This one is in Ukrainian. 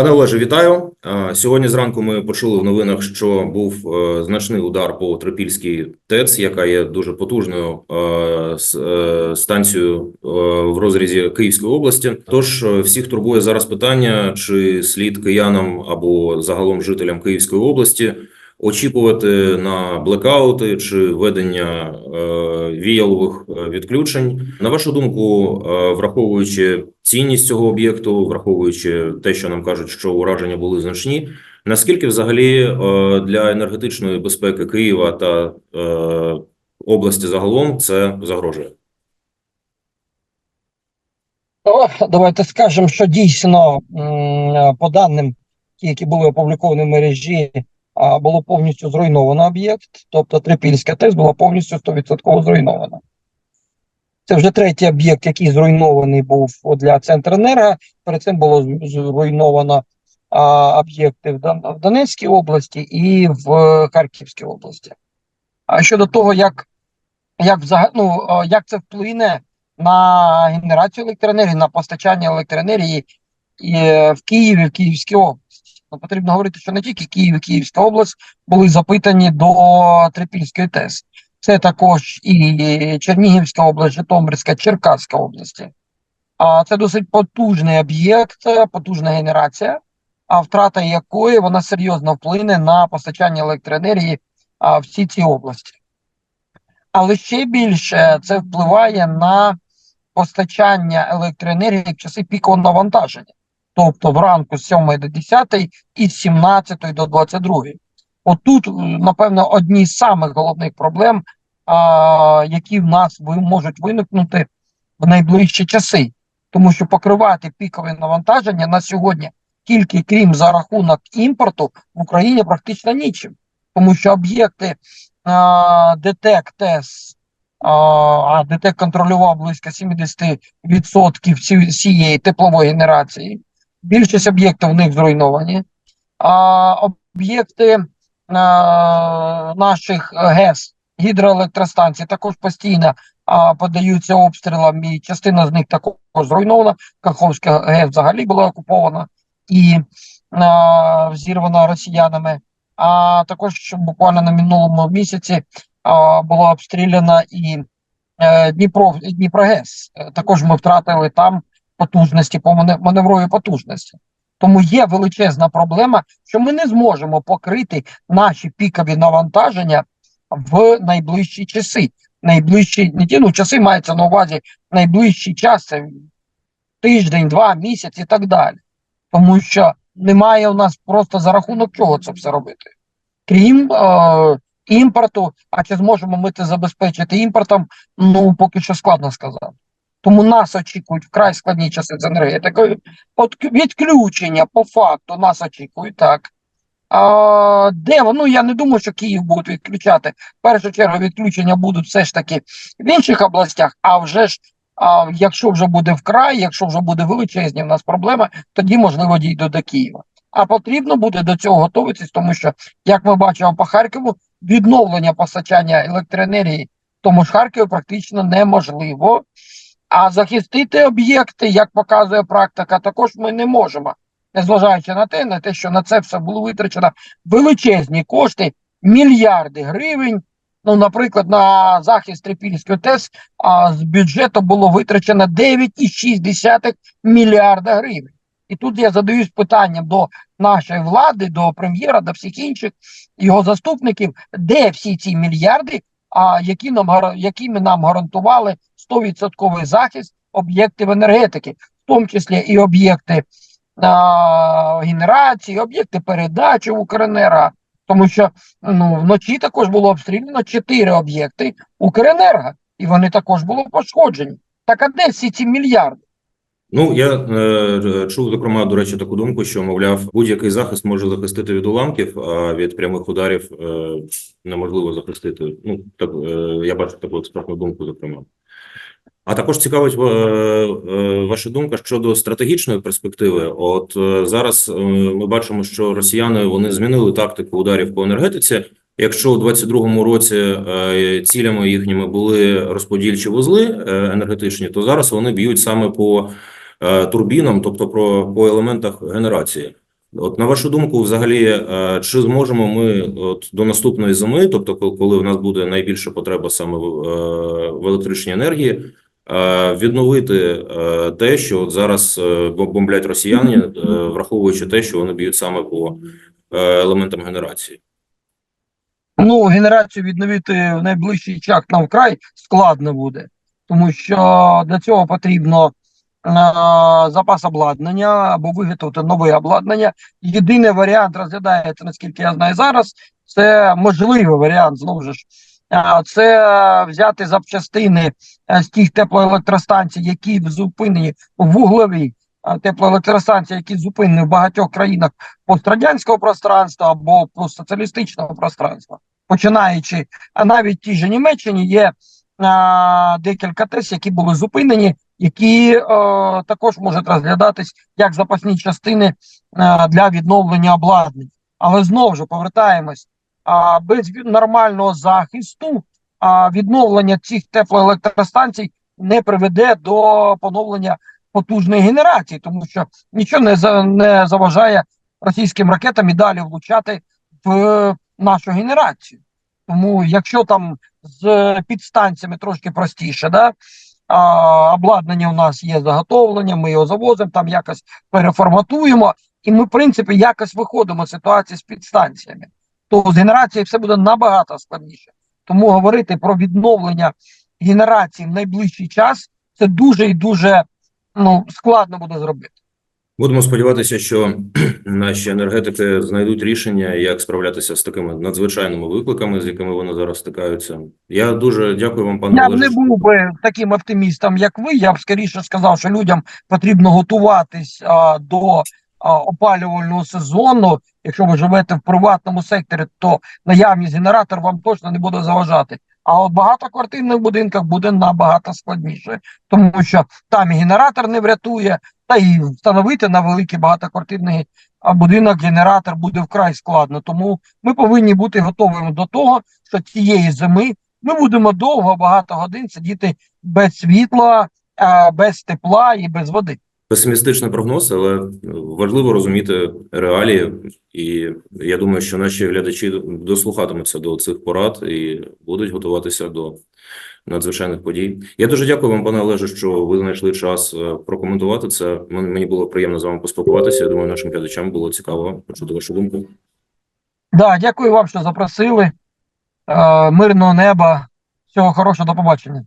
Пане Олеже, вітаю. Сьогодні зранку ми почули в новинах, що був е, значний удар по Трипільській ТЕЦ, яка є дуже потужною е, е, станцією в розрізі Київської області. Тож всіх турбує зараз питання, чи слід киянам або загалом жителям Київської області очікувати на блекаути чи введення е, віялових е, відключень. На вашу думку, е, враховуючи цінність цього об'єкту, враховуючи те, що нам кажуть, що ураження були значні, наскільки взагалі для енергетичної безпеки Києва та області загалом це загрожує? Давайте скажемо, що дійсно, по даним, які були опубліковані в мережі, було повністю зруйновано об'єкт, тобто Трипільська ТЕС була повністю 100% зруйнована. Це вже третій об'єкт, який зруйнований був для Центренерго. Перед цим було зруйновано об'єкти в Донецькій області і в Харківській області. А щодо того, як, як, ну, як це вплине на генерацію електроенергії, на постачання електроенергії і, е, в Києві, в Київській області. Ну, потрібно говорити, що не тільки Київ і Київська область були запитані до Трипільської ТЕС. Це також і Чернігівська область, Житомирська, Черкаська області. А це досить потужний об'єкт, потужна генерація, а втрата якої вона серйозно вплине на постачання електроенергії в всі ці області. Але ще більше це впливає на постачання електроенергії в часи пікового навантаження, тобто вранку з 7 до 10 і з 17 до 22. Отут, е, напевно, одні з самих головних проблем, а, які в нас можуть виникнути в найближчі часи, тому що покривати пікове навантаження на сьогодні тільки крім за рахунок імпорту в Україні практично нічим, тому що об'єкти ДТЕК а ДТЕК контролював близько 70% цієї теплової генерації. Більшість об'єктів в них зруйновані. А об'єкти наших ГЕС, гідроелектростанцій також постійно а, подаються обстрілам, і частина з них також зруйнована. Каховська ГЕС взагалі була окупована і а, зірвана росіянами. А також буквально на минулому місяці а, була обстріляна і е, Дніпро, Дніпрогес. Е, Також ми втратили там потужності по мане- маневровій потужності. Тому є величезна проблема, що ми не зможемо покрити наші пікові навантаження в найближчі часи. Найближчі ну, часи мається на увазі найближчий час, тиждень, два, місяць і так далі. Тому що немає у нас просто за рахунок чого це все робити. Крім е, імпорту, а чи зможемо ми це забезпечити імпортом, ну поки що складно сказати. Тому нас очікують вкрай складні часи з енергетикою. От відключення по факту нас очікують так. А, де? Ну я не думаю, що Київ будуть відключати. В першу чергу відключення будуть все ж таки в інших областях, а вже ж. А якщо вже буде вкрай, якщо вже буде величезні в нас проблеми, тоді можливо дійду до Києва. А потрібно буде до цього готуватись, тому що, як ми бачимо по Харкову, відновлення постачання електроенергії тому ж Харкові практично неможливо. А захистити об'єкти, як показує практика, також ми не можемо, незважаючи на те, на те, що на це все було витрачено величезні кошти, мільярди гривень. Ну, наприклад, на захист Трипільської ТЕС а, з бюджету було витрачено 9,6 мільярда гривень. І тут я задаюсь питанням до нашої влади, до прем'єра, до всіх інших його заступників, де всі ці мільярди, а які нам якими нам гарантували 100% захист об'єктів енергетики, в тому числі і об'єкти а, генерації, об'єкти передачі в Укренерго. Тому що ну, вночі також було обстріляно чотири об'єкти Укренерго, і вони також були пошкоджені. Так а де всі ці мільярди? Ну я е, чув зокрема, до речі, таку думку, що мовляв, будь-який захист може захистити від уламків, а від прямих ударів е, неможливо захистити. Ну так е, я бачу таку експертну думку, зокрема. А також цікавить е, е, ваша думка щодо стратегічної перспективи. От е, зараз ми бачимо, що росіяни вони змінили тактику ударів по енергетиці. Якщо у 22-му році цілями їхніми були розподільчі вузли енергетичні, то зараз вони б'ють саме по турбінам, тобто про по елементах генерації. От на вашу думку, взагалі, е, чи зможемо ми от до наступної зими, тобто коли- в нас буде найбільша потреба саме в, е, електричній енергії, е, відновити е, те, що от зараз е, бомблять росіяни, е, враховуючи те, що вони б'ють саме по е, елементам генерації? Ну, генерацію відновити в найближчий час на вкрай складно буде, тому що для цього потрібно е, запас обладнання або виготовити нове обладнання. Єдиний варіант розглядається, наскільки я знаю зараз, це можливий варіант, знову ж. е, Це взяти запчастини е, з тих теплоелектростанцій, які зупинені вуглові е, теплоелектростанції, які зупинені в багатьох країнах пострадянського пространства або постсоціалістичного пространства починаючи, навіть ті ж Німеччині є а, декілька ТЕС, які були зупинені, які е, також можуть розглядатись як запасні частини е, для відновлення обладнань. Але знову ж повертаємось, а, без нормального захисту а, відновлення цих теплоелектростанцій не приведе до поновлення потужної генерації, тому що нічого не, за, не заважає російським ракетам і далі влучати в нашу генерацію. Тому, якщо там з підстанціями трошки простіше, да, а, обладнання у нас є заготовлення, ми його завозимо, там якось переформатуємо, і ми, в принципі, якось виходимо з ситуації з підстанціями, то з генерацією все буде набагато складніше. Тому говорити про відновлення генерації в найближчий час це дуже і дуже ну, складно буде зробити. Будемо сподіватися, що наші енергетики знайдуть рішення, як справлятися з такими надзвичайними викликами, з якими вони зараз стикаються. Я дуже дякую вам, пане Я б не був би таким оптимістом, як ви. Я б скоріше сказав, що людям потрібно готуватись а, до а, опалювального сезону. Якщо ви живете в приватному секторі, то наявність генератора вам точно не буде заважати. А от багатоквартирних будинках буде набагато складніше, тому що там і генератор не врятує, та і встановити на великий багатоквартирний будинок генератор буде вкрай складно. Тому ми повинні бути готовими до того, що цієї зими ми будемо довго багато годин сидіти без світла, без тепла і без води. Песимістичний прогноз, але важливо розуміти реалії, і я думаю, що наші глядачі дослухатимуться до цих порад і будуть готуватися до надзвичайних подій. Я дуже дякую вам, пане Олеже, що ви знайшли час е, прокоментувати це. Мені було приємно з вами поспілкуватися. Я думаю, нашим глядачам було цікаво почути вашу думку. Да, дякую вам, що запросили. Е, мирного неба. Всього хорошого, до побачення.